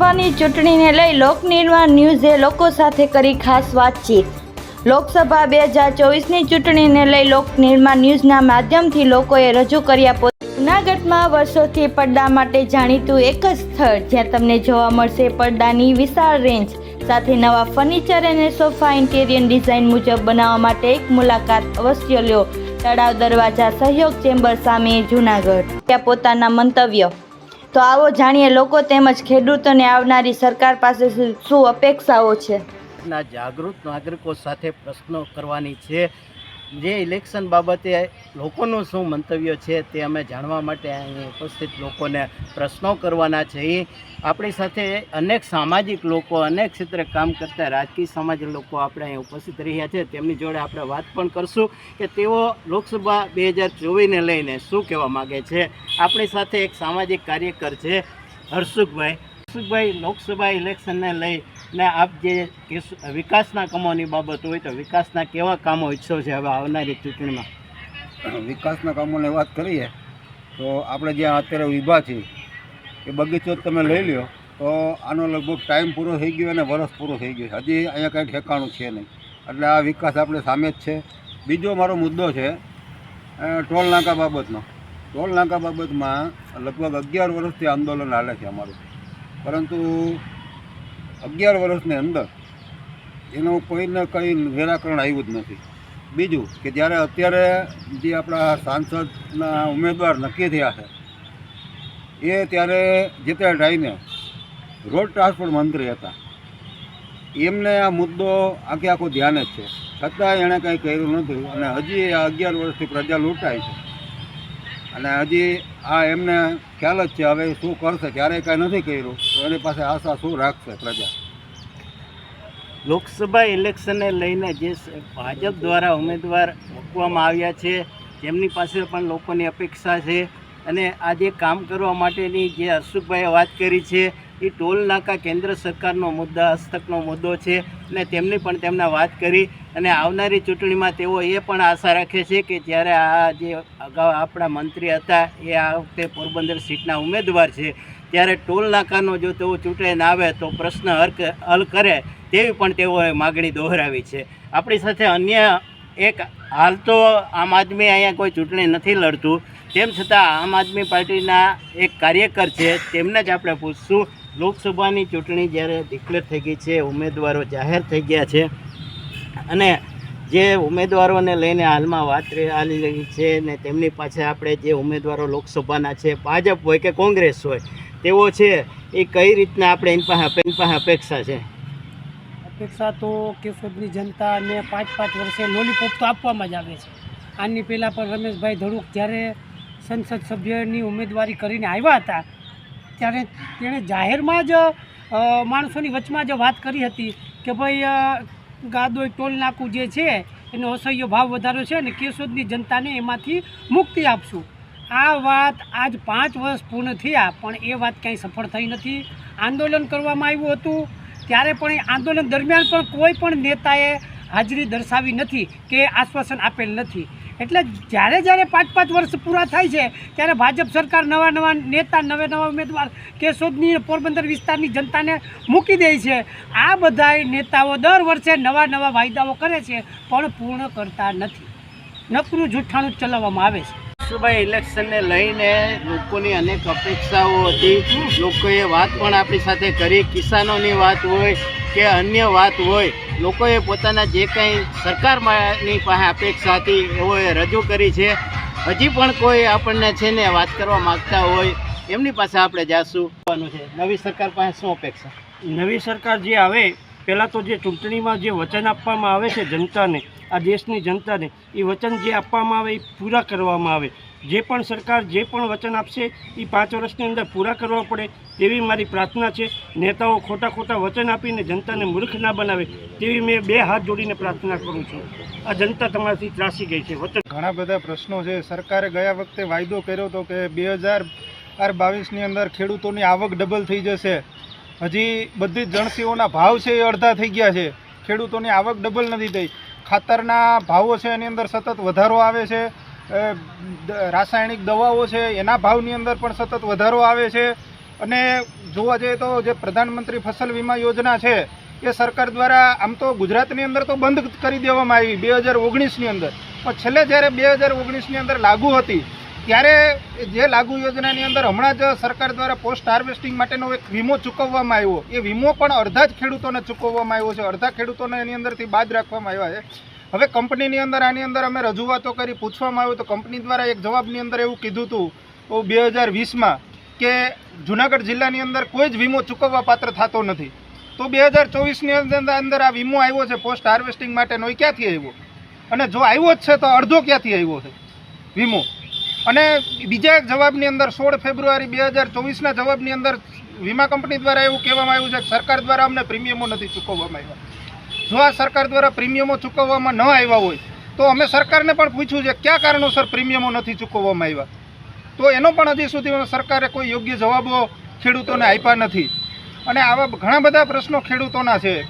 લોકસભાની ચૂંટણીને લઈ લોકનિર્માણ ન્યૂઝે લોકો સાથે કરી ખાસ વાતચીત. લોકસભા બે હજાર ચોવીસની ચૂંટણીને લઈ લોકનિર્માણ ન્યૂઝના માધ્યમથી લોકોએ રજૂ કર્યા જૂનાગઢમાં વર્ષોથી પડદા માટે જાણીતું એક જ સ્થળ જ્યાં તમને જોવા મળશે પડદાની વિશાળ રેન્જ. સાથે નવા ફર્નિચર અને સોફા ઇન્ટેરિયર ડિઝાઇન મુજબ બનાવવા માટે એક મુલાકાત અવશ્ય લ્યો તળાવ દરવાજા સહયોગ ચેમ્બર સામે જૂનાગઢ. ત્યાં પોતાના મંતવ્ય તો આવો જાણીએ લોકો તેમજ ખેડૂતોને આવનારી સરકાર પાસે શું અપેક્ષાઓ છે? ના, જાગૃત નાગરિકો સાથે પ્રશ્નો કરવાની છે. જે ઇલેક્શન બાબતે લોકોનું શું મંતવ્ય છે તે અમે જાણવા માટે અહીં ઉપસ્થિત લોકોને પ્રશ્નો કરવાના છે. એ આપણી સાથે અનેક સામાજિક લોકો, અનેક ક્ષેત્રે કામ કરતા રાજકીય સમાજ લોકો આપણે અહીં ઉપસ્થિત રહ્યા છે. તેમની જોડે આપણે વાત પણ કરશું કે તેઓ લોકસભા બે હજાર ચોવીસને લઈને શું કહેવા માગે છે. આપણી સાથે એક સામાજિક કાર્યકર છે હર્ષુખભાઈ. હર્ષુખભાઈ, લોકસભા ઇલેક્શનને લઈ ને આપ જે વિકાસના કામોની બાબત હોય તો વિકાસના કેવા કામો ઈચ્છો છે હવે આવનારી ચૂંટણીમાં? વિકાસના કામોની વાત કરીએ, તો આપણે જ્યાં અત્યારે ઊભા છીએ, એ બગીચો તમે લઈ લ્યો, તો આનો લગભગ ટાઈમ પૂરો થઈ ગયો અને વરસ પૂરો થઈ ગયું હજી અહીંયા કાંઈ ઠેકાણું છે નહીં. એટલે આ વિકાસ આપણે સામે જ છે. બીજો મારો મુદ્દો છે ટોલ નાકા બાબતનો. ટોલ નાકા બાબતમાં લગભગ અગિયાર વર્ષથી આંદોલન હાલે છે અમારું. પરંતુ અગિયાર વર્ષની અંદર એનું કોઈને કંઈ નિરાકરણ આવ્યું જ નથી. બીજું કે જ્યારે અત્યારે જે આપણા સાંસદના ઉમેદવાર નક્કી થયા છે, એ ત્યારે જે તે ટાઈમે રોડ ટ્રાન્સપોર્ટ મંત્રી હતા. એમને આ મુદ્દો આખે આખો ધ્યાન જ છે. છતાં એણે કંઈ કર્યું નથી અને હજી આ અગિયાર વર્ષથી પ્રજા લૂંટાય છે. અને હજી આ એમને ખ્યાલ જ છે હવે શું કરશે, ક્યારેય કાંઈ નથી કર્યું. તો એની પાસે આશા શું રાખશે પ્રજા? લોકસભા ઇલેક્શનને લઈને જે ભાજપ દ્વારા ઉમેદવાર મૂકવામાં આવ્યા છે તેમની પાસે પણ લોકોની અપેક્ષા છે. અને આ જે કામ કરવા માટેની જે હર્ષુભાઈએ વાત કરી છે, એ ટોલ નાકા કેન્દ્ર સરકારનો મુદ્દા, હસ્તકનો મુદ્દો છે. અને તેમની પણ તેમણે વાત કરી. અને આવનારી ચૂંટણીમાં તેઓ એ પણ આશા રાખે છે કે જ્યારે આ જે અગાઉ આપણા મંત્રી હતા, એ આ વખતે પોરબંદર સીટના ઉમેદવાર છે, ત્યારે ટોલ નાકાનો જો તેઓ ચૂંટાઈને આવે તો પ્રશ્ન હલ કરે તેવી પણ તેઓએ માગણી દોહરાવી છે. આપણી સાથે અન્ય એક હાલ તો આમ આદમી અહીંયા કોઈ ચૂંટણી નથી લડતું. તેમ છતાં આમ આદમી પાર્ટીના એક કાર્યકર છે, તેમને જ આપણે પૂછશું. લોકસભાની ચૂંટણી જ્યારે ડિક્લેર થઈ ગઈ છે, ઉમેદવારો જાહેર થઈ ગયા છે. અને જે ઉમેદવારોને લઈને હાલમાં વાત ચાલી રહી છે ને તેમની પાસે આપણે જે ઉમેદવારો લોકસભાના છે, ભાજપ હોય કે કોંગ્રેસ હોય, તેઓ છે, એ કઈ રીતના આપણે એની પાસે એની પાસે અપેક્ષા છે? અપેક્ષા તો કેશોદની જનતાને પાંચ પાંચ વર્ષે લોલીપોપ તો આપવામાં જ આવે છે. આની પહેલાં પણ રમેશભાઈ ધડુક જ્યારે સંસદ સભ્યની ઉમેદવારી કરીને આવ્યા હતા, ત્યારે તેણે જાહેરમાં જ માણસોની વચમાં જ વાત કરી હતી કે ભાઈ અ, ગાદોઈ ટોલ નાકું જે છે એનો અસહ્ય ભાવ વધારો છે અને કેશોદની જનતાને એમાંથી મુક્તિ આપશું. આ વાત આજ પાંચ વર્ષ પૂર્ણ થયા પણ એ વાત ક્યાંય સફળ થઈ નથી. આંદોલન કરવામાં આવ્યું હતું ત્યારે પણ એ આંદોલન દરમિયાન પણ કોઈ પણ નેતાએ હાજરી દર્શાવી નથી કે આશ્વાસન આપેલ નથી. એટલે જ્યારે જ્યારે પાંચ પાંચ વર્ષ પૂરા થાય છે, ત્યારે ભાજપ સરકાર નવા નવા નેતા, નવા નવા ઉમેદવાર કેશોદની પોરબંદર વિસ્તારની જનતાને મૂકી દે છે. આ બધાય નેતાઓ દર વર્ષે નવા નવા વાયદાઓ કરે છે, પણ પૂર્ણ કરતા નથી. નકરું જૂઠાણું ચલાવવામાં આવે છે. લોકસભા ઇલેક્શનને લઈને લોકોની અનેક અપેક્ષાઓ હતી. લોકોએ વાત પણ આપણી સાથે કરી. કિસાનોની વાત હોય કે અન્ય વાત હોય, લોકોએ પોતાના જે કંઈ સરકારની પાસે અપેક્ષા હતી, એઓએ રજૂ કરી છે. હજી પણ કોઈ આપણને છે ને વાત કરવા માગતા હોય, એમની પાસે આપણે જાશું. છે. નવી સરકાર પાસે શું અપેક્ષા? નવી સરકાર જે આવે, પહેલાં તો જે ચૂંટણીમાં જે વચન આપવામાં આવે છે જનતાને, આ દેશની જનતાને, એ વચન જે આપવામાં આવે એ પૂરા કરવામાં આવે. જે પણ સરકાર જે પણ વચન આપશે એ પાંચ વર્ષની અંદર પૂરા કરવા પડે તેવી મારી પ્રાર્થના છે. નેતાઓ ખોટા ખોટા વચન આપીને જનતાને મૂર્ખ ના બનાવે તેવી મેં બે હાથ જોડીને પ્રાર્થના કરું છું. આ જનતા તમારાથી ત્રાસી ગઈ છે. વચન ઘણા બધા પ્રશ્નો છે. સરકારે ગયા વખતે વાયદો કર્યો હતો કે બે હજાર બાવીસની અંદર ખેડૂતોની આવક ડબલ થઈ જશે. હજી બધી જણસીઓના ભાવ છે એ અડધા થઈ ગયા છે. ખેડૂતોની આવક ડબલ નથી થઈ. ખાતરના ભાવો છે એની અંદર સતત વધારો આવે છે. રાસાયણિક દવાઓ છે, એના ભાવની અંદર પણ સતત વધારો આવે છે. અને જોવા જઈએ તો જે પ્રધાનમંત્રી ફસલ વીમા યોજના છે, એ સરકાર દ્વારા આમ તો ગુજરાતની અંદર તો બંધ કરી દેવામાં આવી, બે હજાર ઓગણીસની અંદર. પણ છેલ્લે જ્યારે બે હજાર ઓગણીસની અંદર લાગુ હતી, ત્યારે જે લાગુ યોજનાની અંદર હમણાં જ સરકાર દ્વારા પોસ્ટ હાર્વેસ્ટિંગ માટેનો એક વીમો ચૂકવવામાં આવ્યો. એ વીમો પણ અડધા જ ખેડૂતોને ચૂકવવામાં આવ્યો છે. અડધા ખેડૂતોને એની અંદરથી બાદ રાખવામાં આવ્યા છે. હવે કંપનીની અંદર આની અંદર અમે રજૂઆતો કરી, પૂછવામાં આવ્યું તો કંપની દ્વારા એક જવાબની અંદર એવું કીધું હતું બે હજાર વીસમાં, કે જુનાગઢ જિલ્લાની અંદર કોઈ જ વીમો ચૂકવવા પાત્ર થતો નથી. તો બે હજાર ચોવીસની અંદર આ વીમો આવ્યો છે, પોસ્ટ હાર્વેસ્ટિંગ માટેનો, એ ક્યાંથી આવ્યો? અને જો આવ્યો જ છે, તો અડધો ક્યાંથી આવ્યો છે વીમો? અને બીજા એક જવાબની અંદર સોળ ફેબ્રુઆરી બે હજાર ચોવીસના જવાબની અંદર વીમા કંપની દ્વારા એવું કહેવામાં આવ્યું છે કે સરકાર દ્વારા અમને પ્રીમિયમો નથી ચૂકવવામાં આવ્યા. જો આ સરકાર દ્વારા પ્રીમિયમો ચૂકવવામાં ન આવ્યા હોય, તો અમે સરકારને પણ પૂછ્યું છે, કયા કારણોસર પ્રીમિયમો નથી ચૂકવવામાં આવ્યા? તો એનો પણ હજી સુધી સરકારે કોઈ યોગ્ય જવાબો ખેડૂતોને આપ્યા નથી. અને આવા ઘણા બધા પ્રશ્નો ખેડૂતોના છે.